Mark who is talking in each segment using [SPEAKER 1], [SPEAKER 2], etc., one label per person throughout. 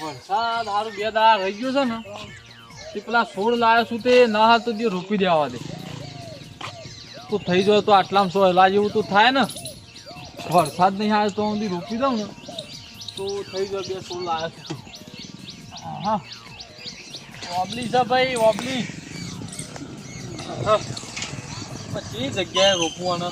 [SPEAKER 1] વરસાદ હારું બે દાડા રહી ગયો છે ને તે છોડ લાવ્યો છું તે, ના હાલ તો દી રોપી દેવા દે. તો થઈ જાય તો આટલામાં સો હેલા જેવું તો થાય ને. વરસાદ નહીં આવે તો હું દી રોપી દઉં ને. તો થઈ ગયો બે છોડ લાવ્યો હા. ઓબલી છે ભાઈ ઓબલી પછી જગ્યાએ રોપવું અને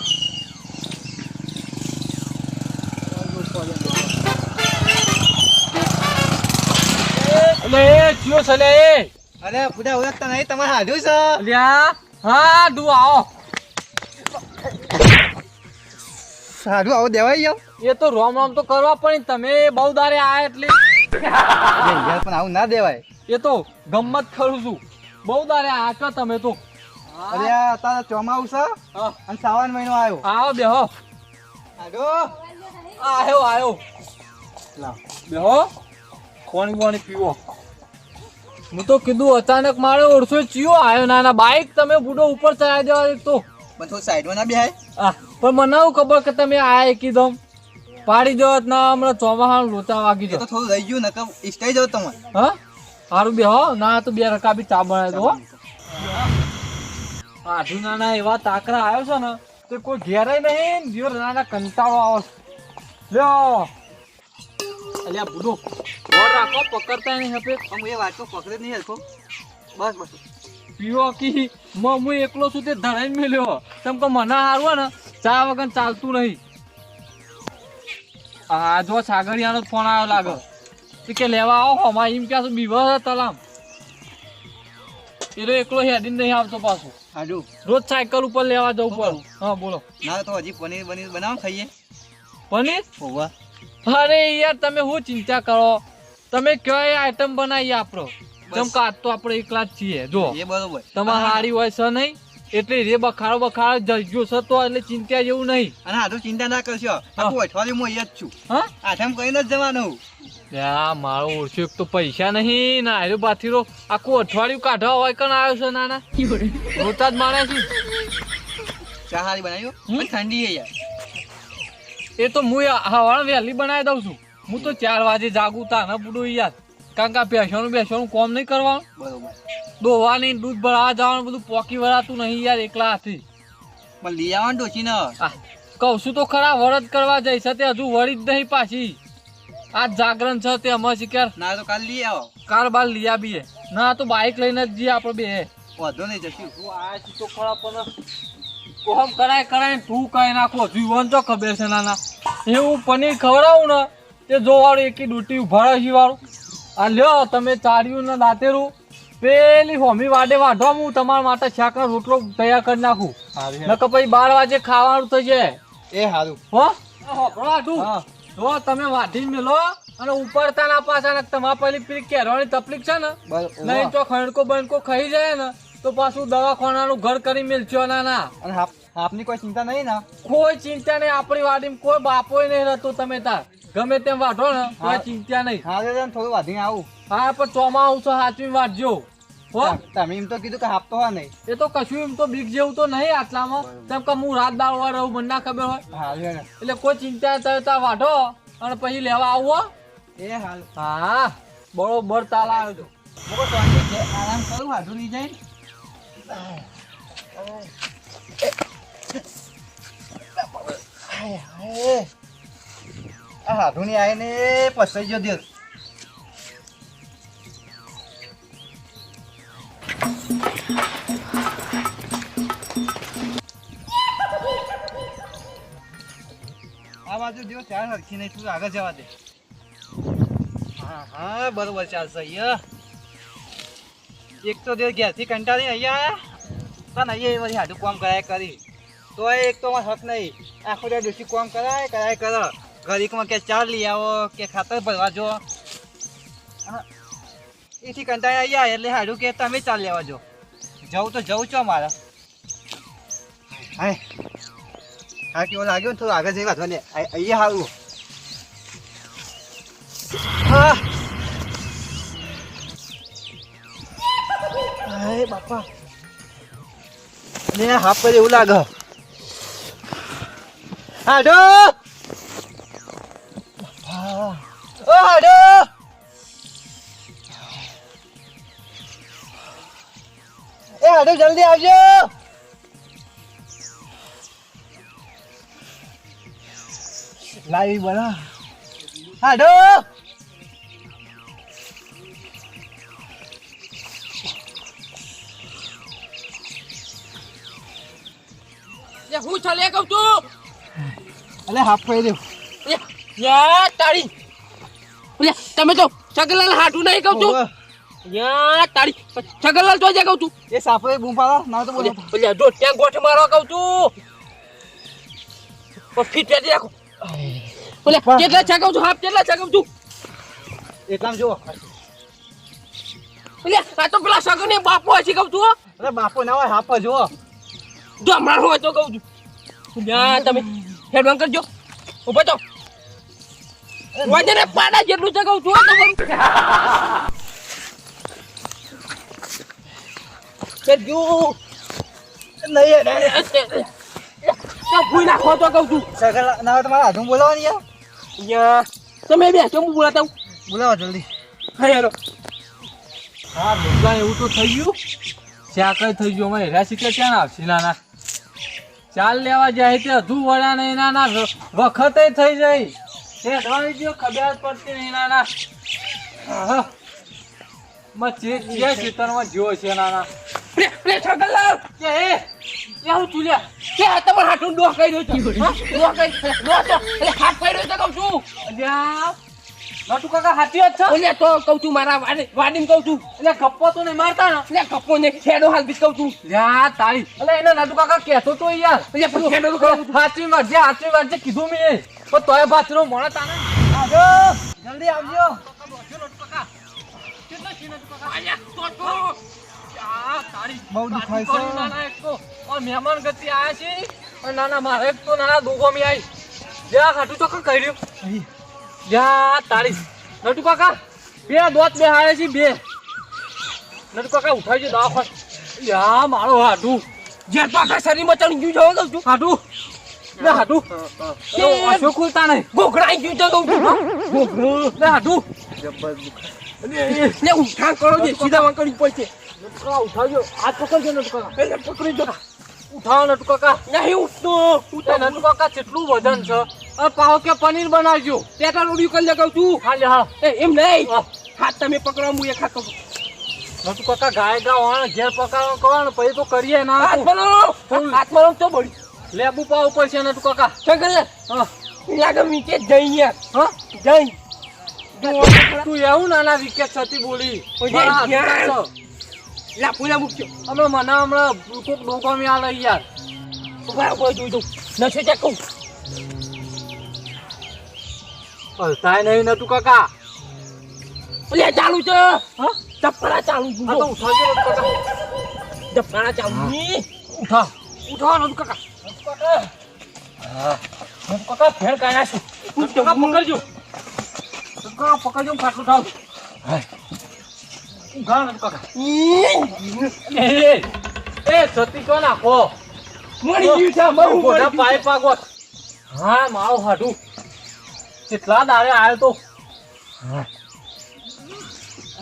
[SPEAKER 1] એટલે એ છે લે?
[SPEAKER 2] અરે પૂજા ઓળખતા નહીં તમારે હાજુ છે.
[SPEAKER 1] અલ્યા હા તું આવો
[SPEAKER 2] સારું આવો દેવાય જાવ
[SPEAKER 1] એ તો રોમ રોમ તો કરવા પણ તમે બહુ દારે આયા એટલે
[SPEAKER 2] યાર પણ આવું ના દેવાય.
[SPEAKER 1] એ તો ગમત ખરું છું. બહુ દારે આયા છો તમે તો.
[SPEAKER 2] અરે આ તારા ચોમાઉ છે? અને શ્રાવણ મહિનો આવ્યો.
[SPEAKER 1] આવો બેહો.
[SPEAKER 2] હાડો
[SPEAKER 1] આયો આયો
[SPEAKER 2] બે
[SPEAKER 1] બેહો. કોણી કોણી પીવો. હું તો કીધું અચાનક મારે ઓળસો ચિયો આવ્યો. ના ના બાઈક તમે બુડો ઉપર ચડાવી દેવા તો
[SPEAKER 2] બધો સાઈડમાં ના બેહાય.
[SPEAKER 1] આ પણ મને એવું ખબર કે તમે આ એકી દમ પાડી દો ના હમણાં ચોમાહાનું લોચા વાગી
[SPEAKER 2] તો
[SPEAKER 1] દો
[SPEAKER 2] થોડું રહી ગયું નકર ઈષ્ટાઈ જાવ તમે
[SPEAKER 1] હા? સારું બે હો ના તો બે રકા બી ચા બનાવી દો હો. આઠુ નાના એવા તાકરા આવ્યો છે ને તે કોઈ ઘેરાય નહીં ને જીવર નાના કંટાળો આવો. લ્યો. અલ્યા બુડો બોર રાખો પકડતા નહીં હપે
[SPEAKER 2] આમ એ વાટકો પકડે નહીં હલકો. બસ બસ.
[SPEAKER 1] પીવો કી. મ હું એકલો છું તે ધરાઈને મેલ્યો. તમ કે મને હારવા ને. ચા વગર ચાલતું નહીં. આ જો સાગરિયાનો ફોન આવ્યો લાગે. કે લેવા આવો હમા એમ ક્યાં બીવા છે તલામ. એ તો એકલો હેડીને નહીં આવતો પાછો.
[SPEAKER 2] હાજુ
[SPEAKER 1] રોજ સાયકલ ઉપર લેવા જવું પડે. હા બોલો.
[SPEAKER 2] ના તો હજી પનીર બનીર બનાવો ખાઈએ.
[SPEAKER 1] પનીર?
[SPEAKER 2] હોવા.
[SPEAKER 1] અરે યાર તમે શું ચિંતા કરો? તમે કયો આઈટમ બનાવીએ આપણો જેમ કાચ તો આપણે એકલા જ છીએ. જો.
[SPEAKER 2] એ બરોબર.
[SPEAKER 1] તમારે હારી હોય છે નહીં? એટલે રે બખાડો બખાડો જગ્યો છે તો એટલે ચિંતા જેવું નહીં.
[SPEAKER 2] અને આ તો ચિંતા ના કરશો. આખું અઠવાડિયું હું અહીંયા જ છું.
[SPEAKER 1] હા?
[SPEAKER 2] આઠમ કહીને જ જવાનું.
[SPEAKER 1] યા મારો ઓછો એક તો પૈસા નહીં. ના આર્યો બાથીરો. આખું અઠવાડિયું કાઢવા હોય કણ આવ્યો છે નાના? રોતા જ માણે છે.
[SPEAKER 2] ચા હારી બનાવ્યો? ઠંડી છે યાર.
[SPEAKER 1] એ તો હું હવાળ વહેલી બનાવી દઉં છું. હું તો ચાર વાગે જાગું તા ન બુડું યાર. કારણ કે આ બેસવાનું બેસવાનું કોમ નહીં કરવાનું.
[SPEAKER 2] બરોબર.
[SPEAKER 1] દોવાની દૂધ ભરાવા જવાનું બધું પોકી વળાતું નહીં યાર એકલા હાથી.
[SPEAKER 2] પણ લઈ આવવાનું ડોસી ને.
[SPEAKER 1] કહું છું તો ખરા વરદ કરવા જઈશ તે હજુ વળી જ નહીં પાછી. આ જાગરણ છે તે અમારે શીખ્યા
[SPEAKER 2] ના તો કાલ લઈ આવો.
[SPEAKER 1] કાર બાર લઈ આવીએ. ના તો બાઈક લઈને જ જઈએ આપણે બે.
[SPEAKER 2] વાંધો નહીં જશું.
[SPEAKER 1] તું આ છી તો ખરા પણ કોમ કરાય કરાય તું કઈ નાખો જીવન તો ખબર છે નાના. એવું પનીર ખવડાવું ને તે જોવાળું એકી ડૂટી ભરાશી વાળું આ લ્યો તમે ચાર્યું ને દાતેરું. પેલી હોમી વાડે વાઢવા હું તમારા માટે શાકનો રોટલો તૈયાર કરી નાખું. નકર પછી બાર વાગે ખાવાનું થઈ જાય.
[SPEAKER 2] એ સારું
[SPEAKER 1] હો.
[SPEAKER 2] હા.
[SPEAKER 1] તમે વાઢી મેલો અને ઉપરતા ના પાછા ને તમારે પેલી પેલી કેરવાની તકલીફ છે ને નહીં તો ખણકો બનકો ખાઈ જાય ને તો પાછું દવાખાનાનું ઘર કરી મેલચ્યો ના ના.
[SPEAKER 2] આપની કોઈ ચિંતા નહીં ને?
[SPEAKER 1] કોઈ ચિંતા નહીં આપણી વાડીમાં કોઈ બાપોય નહીં રહેતો તમે તાર. ગમે તેમ વાઢો ને કોઈ
[SPEAKER 2] હા.
[SPEAKER 1] ચિંતા નહીં.
[SPEAKER 2] હા દાદા થોડું વાંધીને આવું.
[SPEAKER 1] હા પણ ચોમા આવશો સાચવી વાઢજો. હો?
[SPEAKER 2] તમે એમ તો કીધું કે હાપતો હોય નહીં.
[SPEAKER 1] એ તો કશું એમ તો બીક જેવું તો નહીં આટલામાં. તેમ કે હું રાત દાળવા રહું મને ના ખબર હોય.
[SPEAKER 2] હા.
[SPEAKER 1] એટલે કોઈ ચિંતા થાય તો વાઢો અને પછી લેવા આવો હો.
[SPEAKER 2] એ હાલ.
[SPEAKER 1] હા બરોબર તાલ આવજો
[SPEAKER 2] આરામ કરું હાજુ નહીં જાય. હાય, હાય. આ હાથું ની આવીને પસાઈ ગયો દિલ આ બાજુ જો ચાર હરખી નહીં તું આગળ જવા દે. હા હા, બરોબર ચાલશે એક તો જે ઘેરથી કંટાળી અહીંયા પણ અહીંયા વળી હાડું કામ કરાય કરી. તો એક તો હક નહીં. આખો દે ડોસી કામ કરાય કરાય કરે ઘડીકમાં કે ચાર લઈ આવો, કે ખાતર ભરવા જો. એથી કંટાળા આવ્યા એટલે હાડું કે તમે ચાલ લેવા જો. જવું તો જવું છો મારા હા, કેવો લાગ્યો થોડું આગળ જઈ વાંધો ને અહીંયા સારું
[SPEAKER 3] હા. બાપા. ને હાફ પર એવું લાગે. હાડો! હાડો એ હાડો જલ્દી આવજો લાવી બના
[SPEAKER 4] લે હું ચાલે કહું છું
[SPEAKER 3] અલે હાફ દેવ
[SPEAKER 4] લે યા તાળી. લે તમે તો છગલાલ હાટું નહીં કહું છું. યા તો જે કહું છું.
[SPEAKER 3] એ સાપરે બૂમ પાડો ના તો બોલો.
[SPEAKER 4] લે જો ત્યાં ગોઠ મારો કહું છું. પણ ફીટ પેટી રાખો. લે કેટલા છે કહું છું? હાફ કેટલા છે કહું છું?
[SPEAKER 3] એટલામ જુઓ.
[SPEAKER 4] લે આ તો પેલા સગન બાપુ હશે કહું છું.
[SPEAKER 3] અરે બાપો ના હોય હાફ પર જુઓ.
[SPEAKER 4] જો હમણાં હોય તો કહું છું. યા તમે હેડવાન કરજો. ઊભો તો. વજને પાડા જેટલું છે કહું છું કરજો
[SPEAKER 3] નહીં
[SPEAKER 4] ભૂઈ નાખો તો કહું છું.
[SPEAKER 3] ના તમારા હાથમાં બોલાવો ને યાર
[SPEAKER 4] તમે બે કેમ બોલાતા હું
[SPEAKER 3] બોલાવો જલ્દી.
[SPEAKER 4] હા યાર
[SPEAKER 1] હા બધા એવું તો થઈ ગયું. ચા કઈ થઈ ગયું? અમે હેરા શીખે ક્યાં ના? આવશે નાના ચાલ લેવા જાય તે અધુ વડા નહીં નાના વખતે થઈ જાય. તે અડવાની જો ખબર પડતી નહીં નાના માં જે ચે ખેતરમાં જ્યો છે નાના
[SPEAKER 4] પ્લે લે છગલાલ
[SPEAKER 1] કે એ કે હું ચૂલ્યા.
[SPEAKER 4] કે તમારા હાથું ડોહ કરી રહ્યો છે? ડોહ કરી ડોહ તો એટલે હાથ કરી રહ્યો કહું છું.
[SPEAKER 1] અલ્યા નટુ કાકા હાથી જ છે?
[SPEAKER 4] તો કહું છું મારા વાડીમ કહું છું.
[SPEAKER 1] એટલે ગપ્પો તો નહીં મારતા ને?
[SPEAKER 4] એટલે કપો ને ખેડો હાલ બી કહું છું.
[SPEAKER 1] લ્યા તારી એટલે એને નટુ કાકા કહેતો તો યાર.
[SPEAKER 4] એટલે ખેડો કહું છું
[SPEAKER 1] હાચી વાત જે વાત જે કીધું મેં. પણ તોય બાથરૂમ મળે તાને.
[SPEAKER 3] આવજો. જલ્દી આવજો. બહુ દુખાય છે.
[SPEAKER 1] મહેમાન ગતિ આયા છે. નાના મારે એક તો નાના દુખો મી આવી જ્યાં ખાટું ચોખ્ખા કહી
[SPEAKER 3] રહ્યું
[SPEAKER 1] જ્યાં તારી નટુ કાકા બે દોત બે હારે છે બે. નટુ કાકા ઉઠાવી છે ખોટ યા મારો હાડું
[SPEAKER 4] આખા શરીરમાં ચડી ગયું છે દઉં છું.
[SPEAKER 1] હાડું લે હાડું. અશોક ખુલતા નહીં?
[SPEAKER 4] ગોખડાઈ ગયું કહું છું
[SPEAKER 1] ગોગરું લે હાડું.
[SPEAKER 4] ને ઉઠાણ કરો જે સીધા કરી પડશે
[SPEAKER 1] નટુકા ઉઠાવજો. હાથ પકડજો નટુકા
[SPEAKER 4] એટલે પકડી દો.
[SPEAKER 1] ઉઠાવો નટુકા
[SPEAKER 4] નહીં ઉઠતો.
[SPEAKER 1] તે કેટલું વજન છે. અને પાવ કે પનીર બનાવજો.
[SPEAKER 4] પેટા રોડિયું કરી લે કહું છું.
[SPEAKER 1] હા હા.
[SPEAKER 4] એમ નહીં. હાથ તમે પકડો હું એક હાથ
[SPEAKER 1] ગાય ગા ઘેર પકાવવાનું કરો ને પછી તો કરીએ ના.
[SPEAKER 4] હાથ મળો હાથ તો બળી.
[SPEAKER 1] લેબુ છે પડશે તું કાકા.
[SPEAKER 4] સગલ
[SPEAKER 1] હા.
[SPEAKER 4] લાગે મીચે જઈ યાર
[SPEAKER 1] હા?
[SPEAKER 4] જઈ.
[SPEAKER 1] તું એવું નાના વિકેટ છતી બોલી.
[SPEAKER 4] ઓય,
[SPEAKER 1] મારા હાથ
[SPEAKER 4] યાર.
[SPEAKER 1] પાછો.
[SPEAKER 4] લા પૂરા મૂકજો
[SPEAKER 1] અમે મને હમણાં કોક ડોકામી આલે યાર.
[SPEAKER 4] ઊભા ઊભા જોઈ દઉં. નશે ચેક
[SPEAKER 1] હલતાય નહીં નટુ કાકા.
[SPEAKER 4] ઓલે ચાલુ છે.
[SPEAKER 1] હા?
[SPEAKER 4] ચપ્પલા ચાલુ
[SPEAKER 1] આ તો
[SPEAKER 4] છે
[SPEAKER 1] ઉઠાવજો કાકા.
[SPEAKER 4] ચપ્પલા ચાલુ. ની
[SPEAKER 1] ઉઠા. ઉઠાવ નટુ કાકા. હા. કાકા ફેર કાઢ્યા છે. નટુ કાકા પકડજો. કાકા પકડજો ખાટલું ઉઠાવું હા. કાકા. એ એ છતી તો નાખો.
[SPEAKER 4] મળી ગયું છે બહુ
[SPEAKER 1] મોઢા પાય પાગો. હા મારો હાડું. કેટલા દારે આવ્યો તો.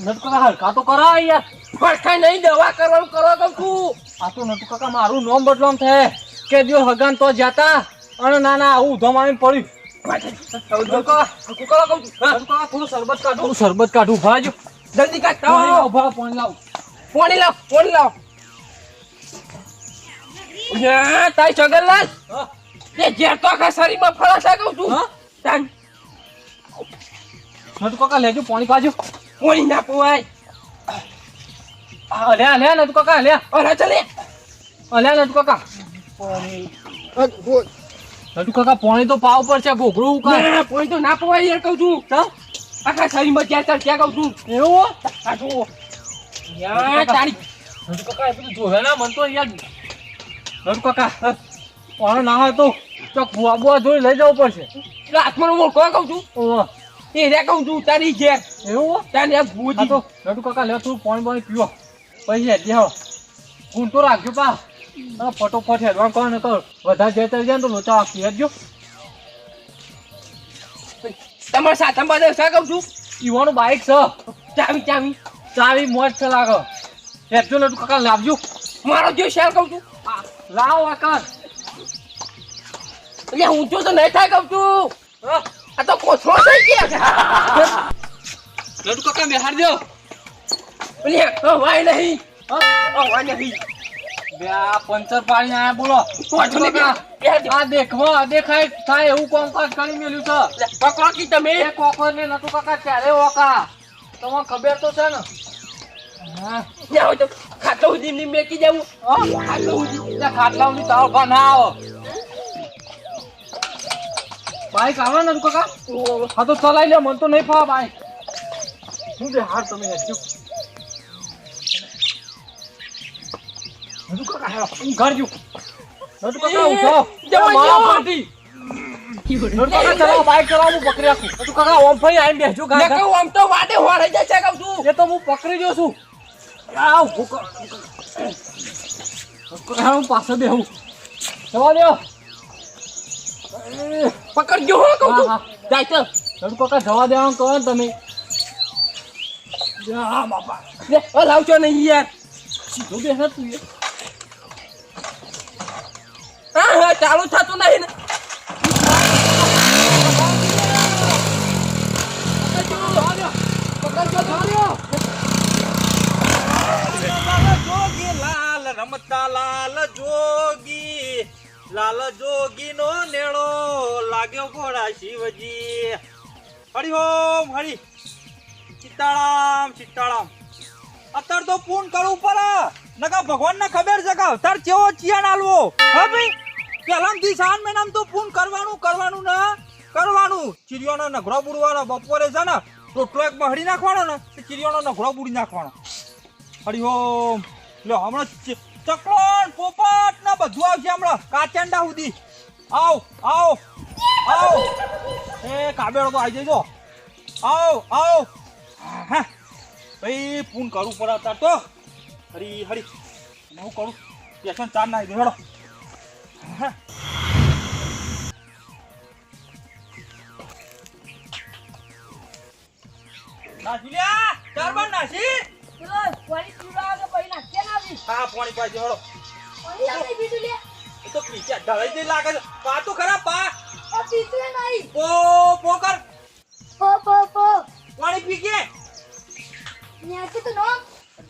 [SPEAKER 1] નટકાકા હલકા તો કરા યાર.
[SPEAKER 4] ફરખાઈ નહીં દવા કરવાનું કરો તો તું
[SPEAKER 1] આ તો નટકાકા મારું નોમ બદલામ થાય. કે દિયો હગાન તો જાતા અને ના ના આવું આવીને પડ્યું. શરબત કાઢું. શરબત કાઢું. ભાજો
[SPEAKER 4] જલ્દી કાઢ.
[SPEAKER 1] પાણી લાવ. પાણી લાવ.
[SPEAKER 4] પાણી લાવ પાણી લાવ. યા તાઈ સગરલાલ તે જે તો આખા શરીરમાં ફળાશા કહું છું.
[SPEAKER 1] હા?
[SPEAKER 4] તાન.
[SPEAKER 1] નટકાકા લેજો પાણી પાજો.
[SPEAKER 4] પાણી ના પવાય.
[SPEAKER 1] અલ્યા લે લે નટકાકા અલ્યા
[SPEAKER 4] અરે ચલે.
[SPEAKER 1] લે નટકાકા પાણી તો પાવ પડશે ઘોઘરું કાઢ
[SPEAKER 4] ના પાણી તો ના પવાય યાર કહું છું. આખા શરીરમાં ચાલ ક્યાં કહું છું?
[SPEAKER 1] એવું
[SPEAKER 4] આ જુઓ. યા તારી
[SPEAKER 1] નટુ કાકા એ બધું જોવે ના મન તો યાર. નટુ કાકા કોણ ના હોય તો ચોક બુઆ બુઆ જોઈ લઈ જવું પડશે.
[SPEAKER 4] એટલે હાથમાં કોઈ કહું છું.
[SPEAKER 1] ઓહ.
[SPEAKER 4] એ રે કહું છું તારી ઘેર.
[SPEAKER 1] એવું
[SPEAKER 4] તારી આ
[SPEAKER 1] હા
[SPEAKER 4] ભૂજી
[SPEAKER 1] તો કાકા લે થોડું પાણી પાણી પીવો પછી આવો. ઊંટો રાખજો પા. અને ફટોફટ હેડવા કહો ને તો વધારે જતા જાય તો લોચા આપી હેડજો.
[SPEAKER 4] તમારા સાથે બધે શા કહું છું?
[SPEAKER 1] ઈવાનું બાઈક છે.
[SPEAKER 4] ચાવી ચાવી.
[SPEAKER 1] ચાવી મોજ છે લાગો. હેડજો લડુ કાકા લાવજો.
[SPEAKER 4] મારો જે શેર કહું છું?
[SPEAKER 1] લાવ લાવો
[SPEAKER 4] એટલે હું તો નહીં થાય કહું છું. આ તો કોથળો થઈ ગયા
[SPEAKER 1] લડુ કાકા બેહાર દો
[SPEAKER 4] એટલે વાય નહીં. વાય નહીં.
[SPEAKER 1] આ પંચર પાણી આયા બોલો. આ દેખવા દેખાય થાય એવું કામકાજ કરી મેલ્યું છે.
[SPEAKER 4] એટલે કી તમે.
[SPEAKER 1] એ કોકો ને કાકા ક્યારે ઓકા. તમને ખબર તો છે ને. હા.
[SPEAKER 4] તો ખાટલો સુધી એમની મેકી જવું
[SPEAKER 1] હા?
[SPEAKER 4] ખાટલો સુધી.
[SPEAKER 1] એટલે ખાટલાઓની તાવ ભા ના આવો. બાઈક આવે ને કાકા? હા તો ચલાઈ લે મન તો નહીં ફાવા બાઈક. શું બે હાર તમે નટુ કાકા હેડો હું ઘર જુ નટુ કાકા ઉઠો
[SPEAKER 4] જવા
[SPEAKER 1] મારા
[SPEAKER 4] દો.
[SPEAKER 1] પાર્ટી નટુ કાકા ચલાવો બાઈક ચલાવો પકડી રાખું નટુ કાકા ઓમ ફરી આવીને બેસજો
[SPEAKER 4] મેં
[SPEAKER 1] કાકા
[SPEAKER 4] કહું આમ તો વાડે હોરાઈ જાય છે કહું છું
[SPEAKER 1] એ તો હું પકડી ગયો છું આ કાકા, જવા દો
[SPEAKER 4] પકડજો હો કહું
[SPEAKER 1] હા,
[SPEAKER 4] જાય તો
[SPEAKER 1] નટુ કાકા જવા દેવાનું કહો ને તમે જા બાપા
[SPEAKER 4] લે લાવજો નહીં યાર
[SPEAKER 1] સીધો બેસે તું એ.
[SPEAKER 4] ચાલુ થતું નહીં ને.
[SPEAKER 3] રમતા લાલ જોગી. લાલ જોગી નો નેળો લાગ્યો ઘોડા શિવજી. હરી ઓમ હરી સીતારામ સીતારામ અત્યારે તો પૂન કરવું પડે નકા ભગવાન ને ખબર છે કે અવતાર કેવો ચિયાન આલવો. હા ભાઈ? પહેલામથી સાન મહિનામાં તો ફોન કરવાનું કરવાનું ને, કરવાનું. ચીરિયોનો નઘરો બુડવાનો, બપોરે છે ને, રોટલો એક હળી નાખવાનો ને, તો ચીરિયોનો નઘરો બુડી નાખવાનો. હરી ઓમ. લો, હમણાં ચકલોન, પોપટ ને બધું આવશે હમણાં, કાચંડા સુધી. આવ આવ આવ. એ, કાબેડો તો આવી જજો. આવ આવ. હા, ભાઈ, ફોન કરવું પડે અત્યારે તો. હરી હરી. હું કરું? પેશન ચાર નાખી દે, હેડો. હા. નાસી ચાર બાર નાસી. હા પાણી પાઈ એ તો પીછે ઢળાઈ લાગે છે. પા તો ખરા પા. પો પો કર. પાણી પી કે.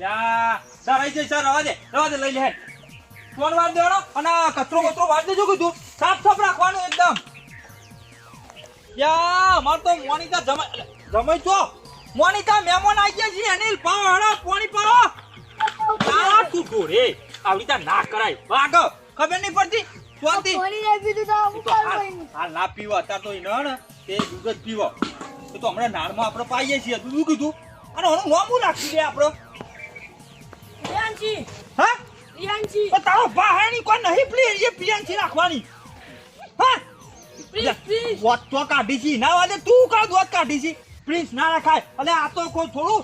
[SPEAKER 3] જા ઢળાઈ જઈ સર રવા દે રવા દે લઈ લે હેડ. ફોન વાર દેવાનો અને કચરો કચરો વાર દેજો કીધું. સાફ સાફ રાખવાનું એકદમ. યા અમાર તો મોનિતા જમાઈ જમાઈ છો? મોનિતા મહેમાન આવી ગયા છે અનિલ પાવ હળો પાણી પાવો તારા તું ઢોરે આવી રીતે ના કરાય. વાગ ખબર નહીં પડતી? સ્વાતી. હાલ ના પીવો અત્યારે તો ઈ ને તે દૂધ જ પીવો. એ તો હમણાં નાળમાં આપણે પાઈએ છીએ. દૂધ કીધું? અને આનું નામ શું રાખી દે આપણે? હા પણ તારો બહારની કોઈ નહીં પ્લીઝ એ પ્રિયાંશી રાખવાની હા? વોટ તો કાઢી છે ના વાદે તું કા દોત કાઢી છે? પ્રિન્સ ના રખાય. અને આ તો કોઈ થોડું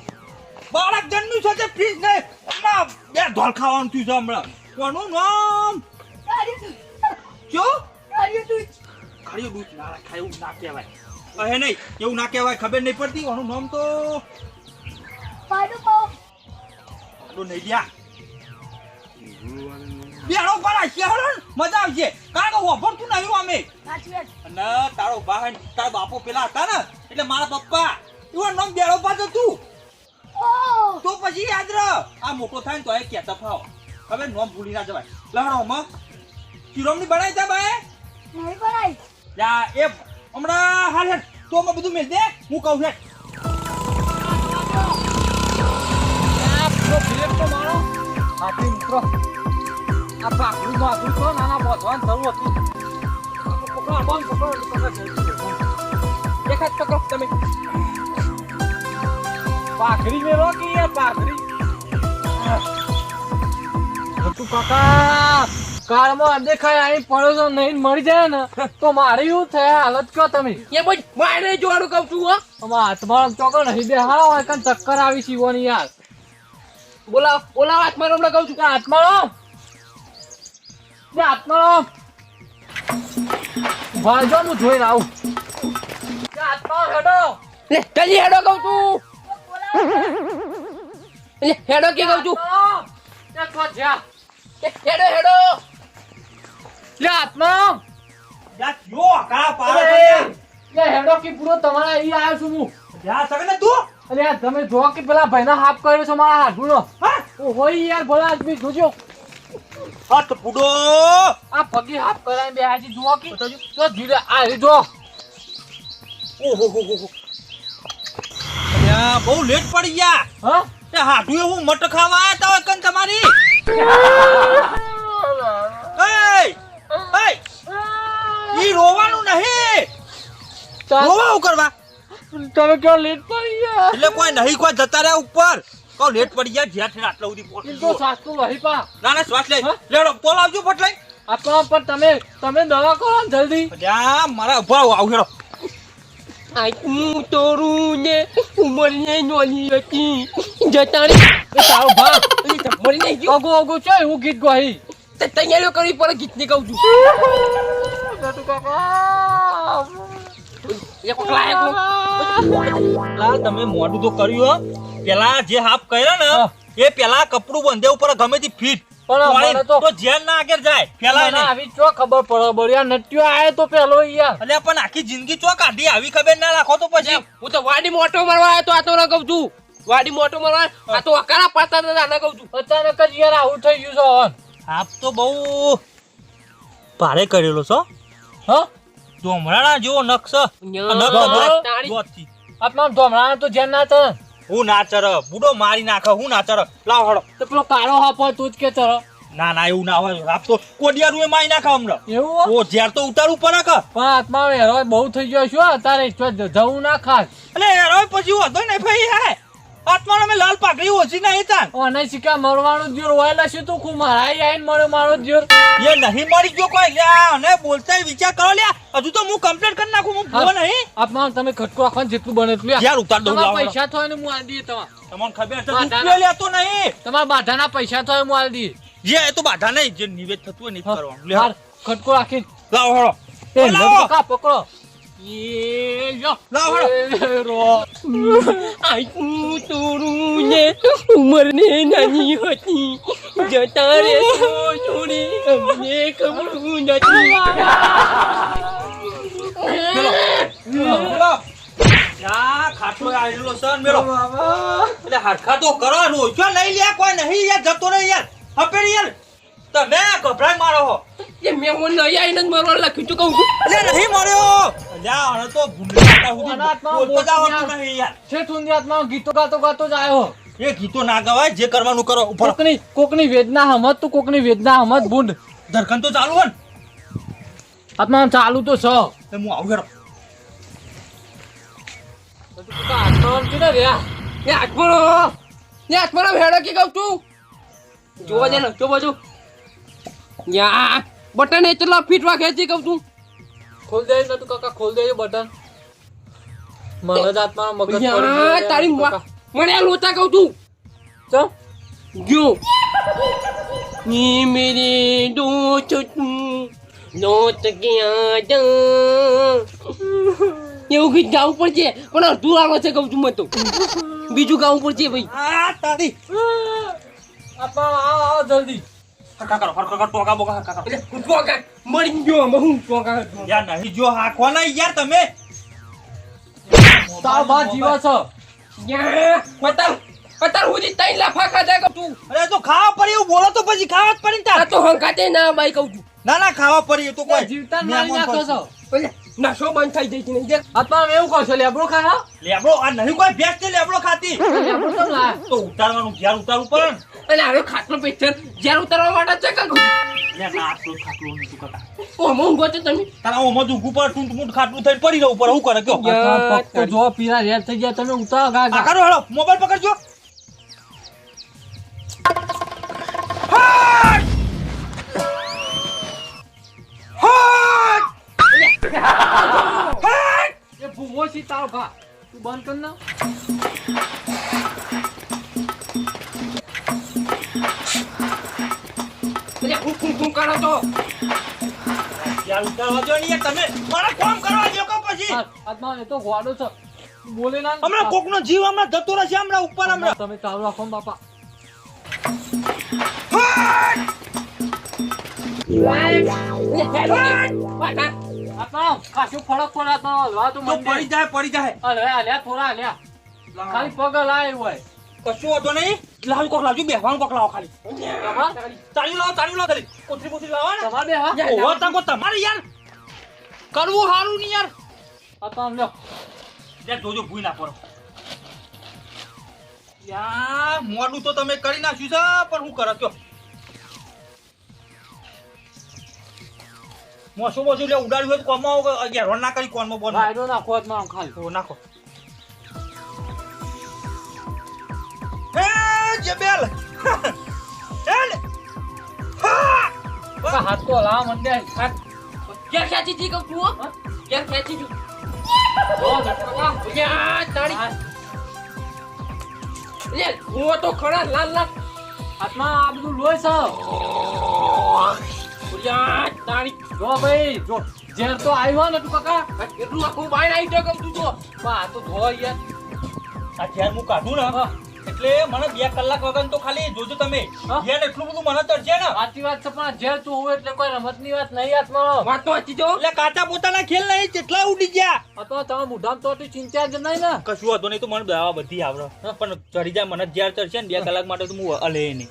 [SPEAKER 3] બાળક જન્મ્યું છે તે પ્રિન્સ ને હમણાં બે ખાવાનું થયું છે હમણાં. કોનું નામ? કયો ખાલી દૂધ ના રખાય એવું ના કહેવાય. કહે નહીં એવું ના કહેવાય ખબર નહીં પડતી એનું નામ તો? આડું નહીં લ્યા. બેડો પર આશી હળો ને, મજા આવશે. કારણ કે વાપરતું નહીં અમે. અને તારો બહેન તારો બાપો પેલા હતા ને એટલે મારા પપ્પા એવો નામ બેડો પાસ હતું. તો પછી યાદ રહ આ મોટો થાય ને તો એ કહેતા ફાવ. હવે નામ ભૂલી ના જવાય. લહડો માં ચિરોમની બનાવી તા બાએ? જા એ હમણાં હાલ હેઠ તો અમે બધું મેળ દે હું કહું
[SPEAKER 1] હેઠ તો મારો. હાથી મિત્રો. આ પાકડું માગું તો નાના બોધવાન થયું હતું. પકડો બંધ પકડો પકડો
[SPEAKER 4] એક હાથ પકડો તમે.
[SPEAKER 1] પાઘડી મેલો કે યાર પાઘડી તું કાકા કાળમાં દેખાય અહીં પડોશો નહીં મળી જાય ને તો મારે શું થાય? હાલત કહો તમે.
[SPEAKER 4] એ બોલ મારે જોવાનું કહું છું હો.
[SPEAKER 1] આમાં હાથમાં ચોકો નહીં હારા હોય કાન ચક્કર આવી સીવોની યાર.
[SPEAKER 4] બોલા બોલાવ હાથમાં કહું છું.
[SPEAKER 1] કે આત્મારામ આત્મારામ ભાજો હું જોઈને આવું. કે આત્મારામ હેડો.
[SPEAKER 4] લે જલ્દી હેડો કહું છું. લે હેડો કે કહું છું. હેડો હેડો.
[SPEAKER 1] લે આત્મારામ
[SPEAKER 3] યા જો કા પાડો
[SPEAKER 1] લે હેડો કે પૂરો તમારા અહીં આવ્યો છું હું.
[SPEAKER 3] યા સગન ને તું?
[SPEAKER 1] અરે યાર તમે જો કે પેલા ભાઈના હાફ કર્યો છે મારા હાથુનો
[SPEAKER 3] હા?
[SPEAKER 1] હોય યાર ભલા આદમી જોજો.
[SPEAKER 3] હાથ પુડો
[SPEAKER 1] આ પગે હાફ કરાય બે હાજી જુઓ કે. તો ધીરે આ જો.
[SPEAKER 3] ઓહો હો હો યા બહુ લેટ પડી ગયા.
[SPEAKER 1] હા?
[SPEAKER 3] તે હાડું એવું મટ ખાવા આયા તા કન તમારી? એય એય ઈ રોવાનું નહીં. રોવા કરવા
[SPEAKER 1] તમે ક્યાં લેટ પડી ગયા?
[SPEAKER 3] એટલે કોઈ નહીં કોઈ જતા રહ્યા ઉપર. કહો લેટ પડી ગયા જ્યાં ઠેર આટલા સુધી
[SPEAKER 1] તો સાચું વહી પા.
[SPEAKER 3] ના ના શ્વાસ લે. લેડો બોલાવજો ફટલાઈ
[SPEAKER 1] આપણા પર તમે તમે દવા કરો ને જલ્દી.
[SPEAKER 3] જા મારા ઊભા આવ હેડો.
[SPEAKER 4] હું તોરું ને ઉંમર ને નોની હતી
[SPEAKER 1] જતાણી તારો ભા
[SPEAKER 4] મરી નહીં ગયો.
[SPEAKER 1] ઓગો ઓગો છે હું ગીત
[SPEAKER 4] તે તૈયારીઓ કરવી પડે ગીતની કહું છું. એકલો.
[SPEAKER 3] તમે મોઢું તો કર્યું પેલા જે હાફ કર્યો ને એ પેલા કપડું બંધે ઉપર ગમે તે ફીટ.
[SPEAKER 1] પણ તો-
[SPEAKER 3] તો જેલ ના આગળ જાય. પેલા
[SPEAKER 1] મને આવી ચો ખબર પડે બળિયા નટ્યો આયો તો પેલો યાર.
[SPEAKER 3] એટલે પણ આખી જિંદગી ચો કાઢી આવી ખબર ના રાખો તો પછી.
[SPEAKER 4] હું તો વાડી મોટો મારવા તો આ તો કહું છું. વાડી મોટો મારવા આ તો અકારા પાતા ના છું.
[SPEAKER 1] અચાનક જ યાર આવું થઈ ગયું છે
[SPEAKER 3] હાફ તો બહુ ભારે કરેલો છો.
[SPEAKER 1] હા?
[SPEAKER 3] ડોમરાના જેવો નક્ષ
[SPEAKER 1] આપણા ધોમણા તો જેમ ના ચર
[SPEAKER 3] હું ના ચર બુડો મારી નાખે હું ના ચર લાવ હળો
[SPEAKER 1] તો પેલો કાળો હોય તું જ કે ચર
[SPEAKER 3] ના ના એવું ના હોય. આપ તો કોડિયારું એ મારી નાખે હમણાં.
[SPEAKER 1] એવું
[SPEAKER 3] ઓ ઝેર તો ઉતારવું પડે કે?
[SPEAKER 1] પણ આત્મા હેરો બહુ થઈ ગયો છું અત્યારે જવું ના ખાસ.
[SPEAKER 3] એટલે હેરો પછી વધો ને ભાઈ હાય આત્માનો મે લાલ પાઘડી ઓછી નહીં તાન.
[SPEAKER 1] ઓને સિકા મરવાનું જોર વાયલા છે તો ખું મારા આઈન મળ્યો મારો જોર
[SPEAKER 3] એ નહીં મરી ગયો કોઈ. લ્યા અને બોલતા વિચાર કરો લ્યા હજુ તો હું કમ્પ્લેટ કરી નાખું હું ભૂવો નહીં.
[SPEAKER 1] આપમાં તમે ખટકો રાખવાનું જેટલું બને એટલું
[SPEAKER 3] યાર ઉતાર દઉં લાવો.
[SPEAKER 1] પૈસા થાય ને હું આ દઈએ તમાર.
[SPEAKER 3] તમને ખબર છે
[SPEAKER 1] બાધા
[SPEAKER 3] રૂપિયો લેતો નહીં.
[SPEAKER 1] તમારા બાધાના પૈસા થાય હું આ દઈએ.
[SPEAKER 3] જે તો બાધા નહીં. જે નિવેદ થતું હોય ને કરવાનું. લે
[SPEAKER 1] ખટકો રાખીને.
[SPEAKER 3] લાવો હળો
[SPEAKER 1] એ
[SPEAKER 3] લાવો.
[SPEAKER 1] પકડો.
[SPEAKER 4] ને ઉંમર ને નાની હતી જતા રે છોડી અમને ખબર નથી
[SPEAKER 3] યા ખાટલો આવેલો છે ને મેલો એટલે હરખા તો કરો રોજો લઈ લે કોઈ નહીં યાર જતો નહીં યાર હપેડ યાર તમે ગભરાઈ મારો હો
[SPEAKER 4] એ મેં હું નહીં આવીને જ મારવા લખ્યું છું કહું છું.
[SPEAKER 3] અલે નહીં મર્યો અલ્યા હવે તો ભૂંડી સુધી
[SPEAKER 1] અનાથમાં
[SPEAKER 3] બોલતો જ
[SPEAKER 1] બોલતું
[SPEAKER 3] નહીં યાર.
[SPEAKER 1] છે તું આત્મા ગીતો ગાતો ગાતો જ આવ્યો
[SPEAKER 3] એ ગીતો ના ગવાય જે કરવાનું કરો ઉપર
[SPEAKER 1] કોકની કોકની વેદના હમત તો કોકની વેદના હમત બુંડ.
[SPEAKER 3] ધરકન તો ચાલુ હોય ને.
[SPEAKER 1] આત્મા ચાલુ તો છ.
[SPEAKER 3] તો હું આવું હેરો
[SPEAKER 1] આત્મા કીધે રહ્યા
[SPEAKER 4] એ આત્મરો એ આત્મરો ભેડો કે કહું છું? જોવા દે ને જો બાજુ. યા બટન એ ચલા ફીટ વાગે છે કહું છું?
[SPEAKER 1] ખોલ દે નતું કાકા ખોલ દે બટન. મને જ આત્મા મગજ પડી
[SPEAKER 4] તારી. મને લોચા કહું છું.
[SPEAKER 1] ચમ?
[SPEAKER 4] ગયો ની મેરે દો તું લોટ ગયા જા. એવું ગીત ગાવું પડશે પણ અડધું આવે છે કહું છું મેં તો. બીજું ગાવું પડશે ભાઈ.
[SPEAKER 3] આ તારી.
[SPEAKER 1] આપા આવો જલ્દી.
[SPEAKER 3] કાકા કરો હરખા ટોકા બોકા કાકા. કરો.
[SPEAKER 4] એટલે હું ટોકા મરી ગયો અમે હું ટોકા
[SPEAKER 3] યાર નહીં જો હાખવા ના યાર તમે?
[SPEAKER 1] તાર બા જીવા છો.
[SPEAKER 4] યા પતાર પતાર સુધી ત્રણ લાફા ખાધા કહું છું
[SPEAKER 3] અરે તો ખાવા પડી એવું બોલો તો પછી ખાવા જ પડી તાર
[SPEAKER 4] તો હંકાતે ના બાઈ કહું છું.
[SPEAKER 3] ના ના ખાવા પડી તો કોઈ
[SPEAKER 1] જીવતા મારી નાખો છો.
[SPEAKER 4] નશો બંધ થઈ જાય છે નહીં
[SPEAKER 1] આત્મા એવું કહો છો લેબડો ખાના?
[SPEAKER 3] લેબડો આ નહીં કોઈ ભેંસ છે લેબડો ખાતી.
[SPEAKER 1] લેબડો?
[SPEAKER 3] તો ઉતારવાનું જ્યાં ઉતારવું પડે ને
[SPEAKER 4] અને હવે ખાટલો પેચર જ્યારે ઉતારવા માટે છે કહું
[SPEAKER 3] લે ના આટલું ખાટલું નથી કાકા
[SPEAKER 4] ઓ તમે.
[SPEAKER 3] તારા ઓમાં ઊંઘું પર ટૂંટ મૂટ ખાટલું થઈને પડી રહેવું પડે હું કરે કયો
[SPEAKER 1] જો પીરા રેડ થઈ ગયા તમે ઉતારો ગા ગા.
[SPEAKER 3] હેડો મોબાઈલ પકડજો.
[SPEAKER 1] ઊભો છી તારો તું બંધ કર ના. ભૂખ છે. બોલે ના
[SPEAKER 3] હમણાં કોકનો જીવ હમણાં જતો રહેશે હમણાં ઉપર હમણાં.
[SPEAKER 1] તમે ચાલુ રાખો બાપા. What? What? પડે આત્મા હલવા તો
[SPEAKER 3] તો પડી જાય પડી જાય.
[SPEAKER 1] હલવા હાલ્યા થોડા હાલ્યા ખાલી પગ હલાય હોય.
[SPEAKER 3] કશું હતો નહીં. લાવ કોક લાવજો બેહવાનું કોક લાવો ખાલી.
[SPEAKER 1] તમાર
[SPEAKER 3] લાવો ચાલ્યું લાવો ખાલી. કોથળી કોથળી લાવો ને.
[SPEAKER 1] તમાર
[SPEAKER 3] ઓહો તાકો તમારે યાર. કરવું સારું નહીં યાર.
[SPEAKER 1] લ્યો.
[SPEAKER 3] યાર જોજો ભૂઈ ના પડો. યાર મોડું તો તમે કરી નાખ્યું છે પણ હું કરો કયો? મોસો મોસો લે ઉડાડ્યું હોય તો કોમમાં અગિયાર ના કરી કોનમાં બોલ.
[SPEAKER 1] રાયડો નાખો માં ખાલી.
[SPEAKER 3] નાખો. હે જબેલ. હેલ હા.
[SPEAKER 1] હાથ તો હલાવા મંડે હાથ
[SPEAKER 4] ક્યાં ખેંચી જી કહું તું ક્યાં ખેંચી જી. લે હું તો ખરા લાલ લાલ.
[SPEAKER 1] હાથમાં આ બધું લોહી છે.
[SPEAKER 4] યા તારી
[SPEAKER 1] જો ભાઈ જો ઝેર તો આવ્યો ને તું કાકા
[SPEAKER 4] કેટલું આખું બહાર આવી તો કહું તું જો.
[SPEAKER 1] આ તો ધો યાર
[SPEAKER 3] આ ઘેર હું કાઢું ને એટલે મને બે કલાક વગર તો ખાલી જોજો તમે? એટલું બધું મને તરશે ને.
[SPEAKER 1] સાચી વાત છે પણ ઝેર તું હોય એટલે કોઈ રમતની વાત નહીં આત્મા
[SPEAKER 4] વાત તો વાંચી જો
[SPEAKER 3] એટલે કાચા પોતાના ખેલ નહીં કેટલા ઉડી ગયા.
[SPEAKER 1] તો તમે મુઢામ તો ચિંતા જ નહીં ને.
[SPEAKER 3] કશું હતો નહીં તો મને દવા બધી આવડે. પણ ચડી જાય મને જ્યાર ચડશે ને બે કલાક માટે તો હું અલે નહીં.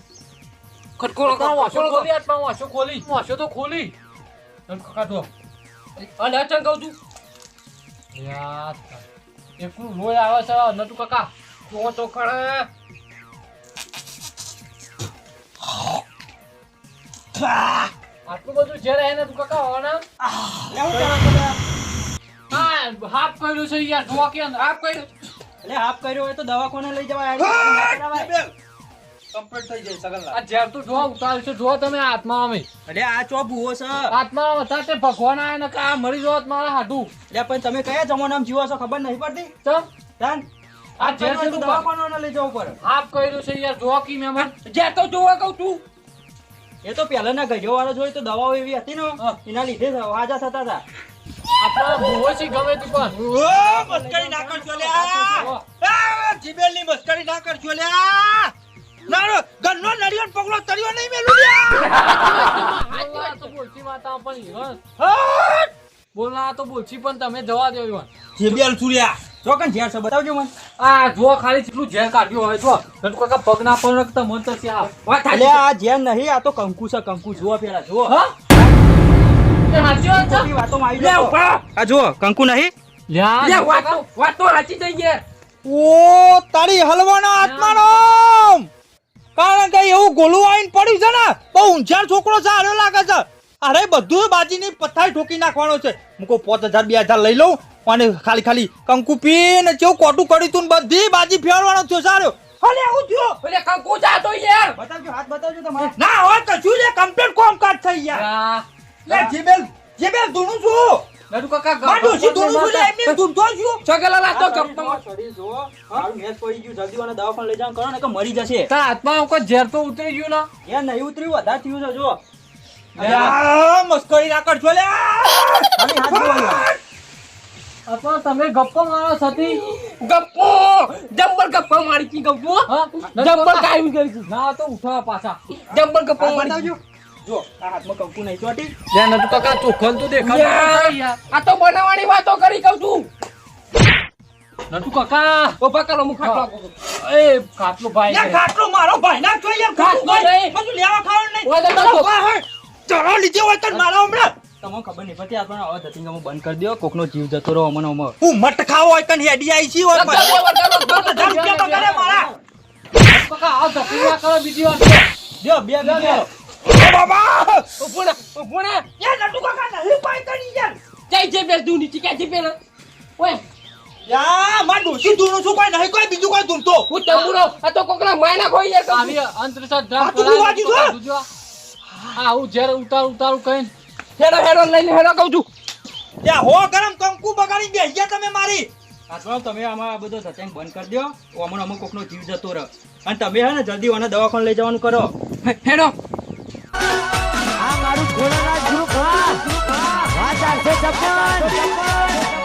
[SPEAKER 4] ખટકોળો
[SPEAKER 1] ખોલી વાંસો ખોલી. વાંસો તો ખોલી. કાકા તો
[SPEAKER 4] અને અચન કહું છું.
[SPEAKER 1] યાર એકલું લોહી આવે છે નટુ કાકા.
[SPEAKER 4] તો ખરા?
[SPEAKER 1] આટલું બધું ઝેર હે ને તું કાકા હા હાફ કર્યું છે યાર જોવા કે હાફ કર્યું.
[SPEAKER 3] એટલે હાફ કર્યો હોય તો દવાખાને લઈ જવાય કમ્પ્લીટ થઈ જાય સગનલા
[SPEAKER 1] આ ઝેર તો જોવા ઉતાર્યું છે જોવા તમે આત્મા અમે
[SPEAKER 3] એટલે આ ચો ભૂવો છે.
[SPEAKER 1] આત્મા હતા તે ભગવાન આયા ને કા મરી જોત મારા હાડું
[SPEAKER 3] એટલે પણ તમે કયા જમાનામાં જીવો છો ખબર નહીં પડતી?
[SPEAKER 1] ચમ?
[SPEAKER 3] તાન?
[SPEAKER 1] આ ઝેર
[SPEAKER 3] જેર
[SPEAKER 1] છે
[SPEAKER 3] તો
[SPEAKER 1] તો
[SPEAKER 3] લઈ જવું પડે.
[SPEAKER 1] આપ કર્યું છે યાર જો કી મેમન
[SPEAKER 4] જ્યાં તો જોવા કહું તું
[SPEAKER 3] એ તો પહેલાના ગજો વાળો જોઈ તો દવાઓ એવી હતી ને એના લીધે વાજા થતા હતા.
[SPEAKER 1] આપણા ભૂવો છે ગમે તું પણ.
[SPEAKER 3] મસ્કરી ના કરજો જીબેલની મસ્કરી ના કરજો લ્યા. નારો ગન્નો નડિયો પગલો તળિયો નહીં મેલું
[SPEAKER 1] બોલના તો બોલતી માતા પણ ઈવન બોલના તો બોલછી પણ તમે જવા દો ઈવન.
[SPEAKER 3] જીબેલ સુર્યા ચોકન ઝેર છે બતાવજો મને.
[SPEAKER 1] આ જો ખાલી કેટલું ઝેર કાઢ્યો હોય જો નટુ કાકા પગ ના પણ રખતા મન તો ત્યાં
[SPEAKER 4] વાત
[SPEAKER 3] એટલે આ ઝેર નહીં આ તો કંકુ છે કંકુ. જુઓ પેલા જો
[SPEAKER 1] હા? છે?
[SPEAKER 3] આ જો કંકુ નહીં?
[SPEAKER 1] લ્યા
[SPEAKER 4] વાત. તો સાચી થઈ ગયા
[SPEAKER 3] ઓ તારી હલવાનો આત્માનો કારણ કે એવું ગોલું આવીને પડ્યું છે ને બહુ ઊંઝાર છોકરો છે હારો લાગે છે. અરે બધું બાજીની પથ્થાઈ ઠોકી નાખવાનો છે. હું કહું પાંચ હજાર બે હજાર લઈ લઉં અને ખાલી ખાલી કંકુ પીને કેવું કોટું કર્યું તું ને બધી બાજી ફેરવાનો થયો સારો. અલે આવું થયો?
[SPEAKER 4] એટલે કંકુ જા તો યાર.
[SPEAKER 3] બતાવજો હાથ બતાવજો તમારે. ના હોય તો શું લે કમ્પ્લીટ કોમ કાટ થઈ ગયા લે જીબેલ જીબેલ ધૂણું છું.
[SPEAKER 1] નટુ કાકા
[SPEAKER 3] માડું છે
[SPEAKER 1] ગપ્પો
[SPEAKER 3] ધૂણું છું લે
[SPEAKER 1] મારતા.
[SPEAKER 3] એમને ધૂણતો છું.
[SPEAKER 4] છગલા લાતો ગપ્પા
[SPEAKER 3] મારું મેચ પડી ગયું જલ્દી મને દવાખાને લઈ જાવ કરો ને કે મરી જશે.
[SPEAKER 1] તારા હાથમાં કોઈ ઝેર તો ઉતરી ગયું ના?
[SPEAKER 3] એ નહીં ઉતર્યું વધારે થયું છે જો. મસ્કરી ના કરજો લે.
[SPEAKER 1] અપા તમે ગપ્પો મારો સતી.
[SPEAKER 4] ગપ્પો! જબ્બર ગપ્પા મારી કી ગપ્પો. હા? જબ્બર કાઈ કરી છે.
[SPEAKER 1] ના તો ઉઠાવા પાછા.
[SPEAKER 4] જબ્બર ગપ્પા મારી
[SPEAKER 3] બતાવજો. જો આ હાથમાં કંકુ નહીં ચોટી
[SPEAKER 1] લે નટુ કાકા ચોખન તો દેખાતું
[SPEAKER 4] યાર,
[SPEAKER 1] નથી યાર.
[SPEAKER 4] આ તો બનાવવાની વાતો કરી કહું છું.
[SPEAKER 1] નટુ કાકા.
[SPEAKER 4] ઊભા કરો હું. ખાટલો
[SPEAKER 1] એ કાટલો ભાઈ
[SPEAKER 3] યાર ખાટલો મારો ભાઈ ના જોઈ
[SPEAKER 4] ખાટલો નહીં.
[SPEAKER 3] બધું લેવા ખાવાનું નહીં.
[SPEAKER 4] ઓય દાદા,
[SPEAKER 3] ઓય, ઓય, ચરો લીધે હોય તો મારો હમણાં. તમને ખબર નહીં પછી હવે બંધ કરી દો કોકનો જીવ જતો રહો અમને અમર હું હોય તને હેડી આવી છી હોય
[SPEAKER 1] કાકા આ કરો બીજી વાર.
[SPEAKER 3] દો બે બે. બાબા!
[SPEAKER 4] ઊભું રહે.
[SPEAKER 3] યાર નટુ કાકા નહીં પાઈ તની યાર
[SPEAKER 4] જય જય બેસ દૂની ટીકા જય પેલા ઓય.
[SPEAKER 3] યા માં ડોસી ધૂણું છું કોઈ નહીં કોઈ બીજું કોઈ ધૂણતો.
[SPEAKER 4] હું તંબુરો આ તો કોકના માયના કોઈ યાર છું.
[SPEAKER 1] આવી અંતરસાત ડ્રમ
[SPEAKER 3] આ તો
[SPEAKER 1] પડાવી
[SPEAKER 3] વાંચી જો.
[SPEAKER 1] કાઢું જો. આ હું ઝેર ઉતાર ઉતારું કઈ
[SPEAKER 4] હેડો હેડો લઈને હેડો કહું છું.
[SPEAKER 3] યા હો ગરમ કંકુ બગાડી બેસી ગયા તમે મારી. આટલો તમે આમાં આ બધો સત્સંગ બંધ કરી દો. અમુક અમુક કોકનો જીવ જતો રહે. અને તમે હે ને જલ્દી ઓને દવાખાને લઈ જવાનું કરો.
[SPEAKER 4] આ મારું
[SPEAKER 2] ખોડા ગ્રુપ હા હા ચારસો છપ્પન